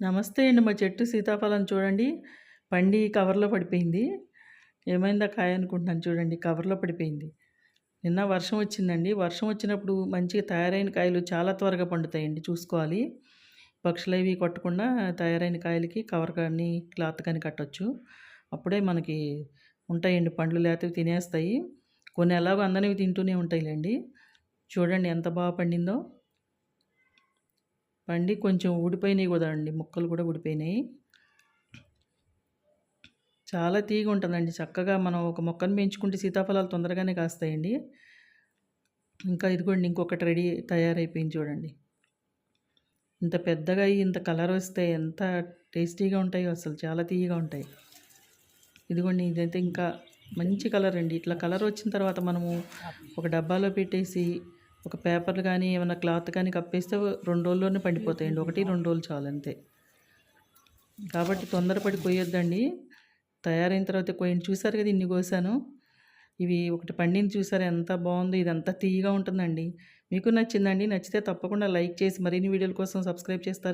నమస్తే అండి. మా చెట్టు సీతాఫలం చూడండి. పండి కవర్లో పడిపోయింది. ఏమైందా కాయ అనుకుంటున్నాను చూడండి. కవర్లో పడిపోయింది. నిన్న వర్షం వచ్చిందండి. వర్షం వచ్చినప్పుడు మంచిగా తయారైన కాయలు చాలా త్వరగా పండుతాయండి. చూసుకోవాలి. పక్షులు అవి కొట్టకుండా తయారైన కాయలకి కవర్ కానీ క్లాత్ కానీ కట్టొచ్చు. అప్పుడే మనకి ఉంటాయండి పండ్లు. లేకపోతే తినేస్తాయి. కొన్ని ఎలాగో అందనివి తింటూనే ఉంటాయిలేండి. చూడండి ఎంత బాగా పండిందో. పండి కొంచెం ఊడిపోయినాయి కూడా అండి ముక్కలు కూడా ఊడిపోయినాయి. చాలా తీగ ఉంటుందండి చక్కగా మనం ఒక మొక్కను పెంచుకుంటే సీతాఫలాలు తొందరగానే కాస్తాయండి. ఇంకా ఇదిగోండి ఇంకొకటి రెడీ తయారైపోయింది చూడండి. ఇంత పెద్దగా అయ్యి ఇంత కలర్ వస్తే ఎంత టేస్టీగా ఉంటాయో అసలు చాలా తీయగా ఉంటాయి. ఇదిగోండి ఇదైతే ఇంకా మంచి కలర్ అండి. ఇట్లా కలర్ వచ్చిన తర్వాత మనము ఒక డబ్బాలో పెట్టేసి ఒక పేపర్లు కానీ ఏమైనా క్లాత్ కానీ కప్పేస్తే రెండు రోజుల్లోనే పండిపోతాయండి. ఒకటి రెండు రోజులు చాలు అంతే. కాబట్టి తొందరపడి కొయ్యొద్దండి. తయారైన తర్వాత కొయ్యండి. చూసారు కదా ఇన్ని కోసాను. ఇవి ఒకటి పండింది చూసారు? ఎంత బాగుందో. ఇదంతా తీయగా ఉంటుందండి. మీకు నచ్చిందండి. నచ్చితే తప్పకుండా లైక్ చేసి మరిన్ని వీడియోల కోసం సబ్స్క్రైబ్ చేస్తారు.